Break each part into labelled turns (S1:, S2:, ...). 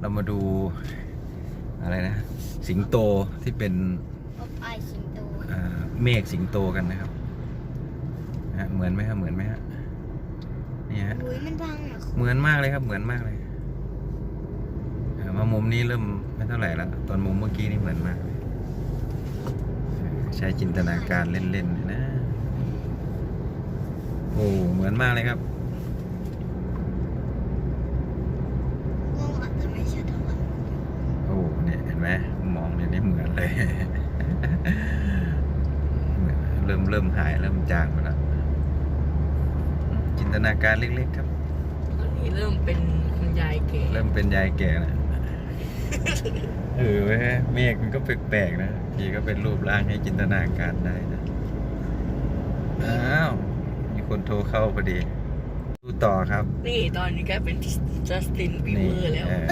S1: เรามาดูอะไรนะ สิงโตที่เป็น
S2: ป๊อปอายสิงโต
S1: อ่าเมฆสิงโตกันนะครับนะฮะเหมือนไหมครับเหมือนไหมฮะนี่ฮะ
S2: อุ้ยมันบังอะ
S1: เหมือนมากเลยครับ เหมือนมากเลยอ่ามามุมนี้เริ่มไม่เท่าไหร่ละตอนมุมเมื่อกี้นี่เหมือนมากเลยใช้จินตนาการเล่นๆเลยนะ โอ้ เหมือนมากเลยครับ
S2: กล้องอาจจะไม่ชัดเท่าไหร่
S1: โอ้เนี่ยเห็นไหมมองเนี่ยนี่เหมือนเลย เหมือนเริ่มเริ่มหายเริ่มจางไปแล้วจินตนาการเล็กๆครับ
S3: ตอนนี้เริ่มเป็นคุณยายแก่
S1: เริ่มเป็นยายแก่แล้วเออเว้ยเมฆมันก็แปลกๆนะทีก็เป็นรูปร่างให้จินตนาการได้นะอ้าวมีคนโทรเข้าพอดี ดูต่อครับ
S3: นี่ตอนนี้กลายเป็นจัสตินบีเว
S1: นี่
S3: อร์แล้ว
S1: เออ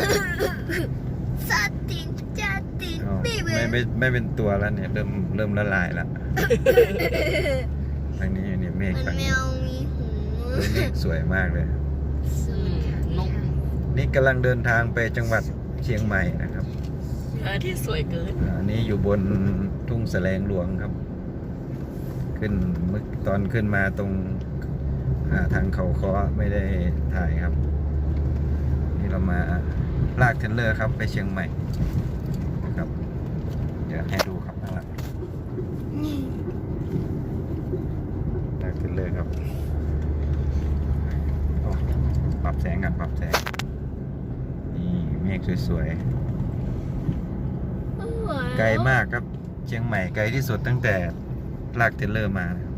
S2: สตินจัสติน
S1: อ้าว
S2: บีเว
S1: ไม่ไม่ไม่เป็นตัวแล้วเนี่ย เริ่มเริ่มละลายแล้วทางนี้เนี่ยเมฆ
S2: มัน
S1: ฝั่ง
S2: แม
S1: นี้
S2: วมีหู
S1: เออเมฆสวยมากเลย
S2: สวยค่ะ
S3: นก
S1: นี่กำลังเดินทางไปจังหวัดเชียงใหม่นะครับ
S3: เสือที่สวยเกิน
S1: อันนี้อยู่บนทุ่งแสลงหลวงครับ ขึ้นเมื่อตอนขึ้นมาตรงอ่าทางเขาเคาะไม่ได้ถ่ายครับ นี่เรามาลากเทรลเลอร์ครับไปเชียงใหม่นะครับเดี๋ยวให้ดูครับข้างหลัง
S2: นี่
S1: ลากเทรลเลอร์ครับโอ้ปรับแสงกันปรับแสง นี่เมฆสวยๆ ไกลมากครับเชียงใหม่ไกลที่สุดตั้งแต่ลากเทรลเลอร์มานะครับ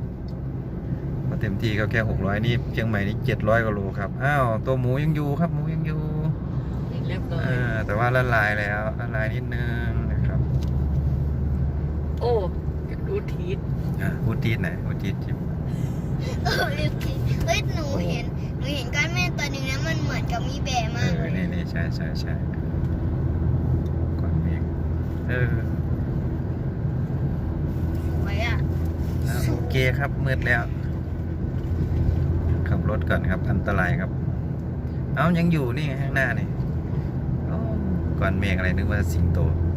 S1: พอเต็มที่ก็แค่หกร้อยนี่เชียงใหม่นี่เจ็ดร้อยกว่าโลครับ อ้าวตัวหมูยังอยู่ครับหมูยังอยู่
S3: เรียบร้อย
S1: เออแต่ว่าละลายแล้วละลายนิดนึงนะครับ
S3: โอ้ดูทีท
S1: อะพูดจีดไหนพูดจีดจิม
S2: เออโอเคเฮ้ยหนูเห็นหนูเห็นก้อนเมฆตัวหนึ่งนะมันเหมือนกับมีแบะ
S1: เอ
S2: มาก
S1: อ
S2: เลย
S1: นี่นี่ใช่ใช่ใช่ก่อนเมฆเออ
S2: สวยอะ
S1: อะโอเคครับมืดแล้ว ขับรถก่อนครับอันตรายครับ เอายังอยู่นี่ไงข้างหน้านี่เอ้าก่อนเมฆอะไรนึกว่าสิงโตโอ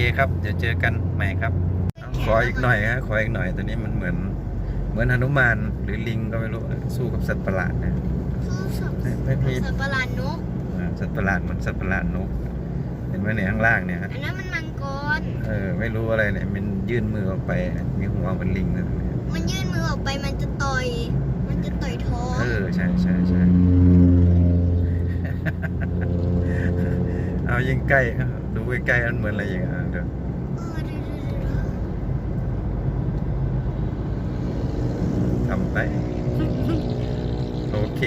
S1: เคครับเดี๋ยวเจอกันใหม่ครับเอาขออีกหน่อยฮะขออีกหน่อยตัวนี้มันเหมือน เหมือนหนุมานหรือลิงก็ไม่รู้สู้กับสัตว์ประหลาดนะ
S2: สู้สับ
S1: ไม่ไม่มี
S2: สัตว์ประหลาดนก
S1: อ่าสัตว์ประหลาดเหมือนสัตว์ประหลาดนกเห็นไหมเนี่ยข้างล่างเนี่ยฮะ
S2: อันนั้นมันมังกร
S1: เออไม่รู้อะไรเนี่ยมันยื่นมือออกไปมีหัวเหมือนลิงนะ
S2: มันยื่นมือออกไปมันจะต่อย มันจะต่อยท้อง
S1: เออใช่ใช่ใช่ เอายิงใกล้ดูใกล้ๆมันเหมือนอะไรอย่างเงี้ยเดี๋ยวทำไป โอเค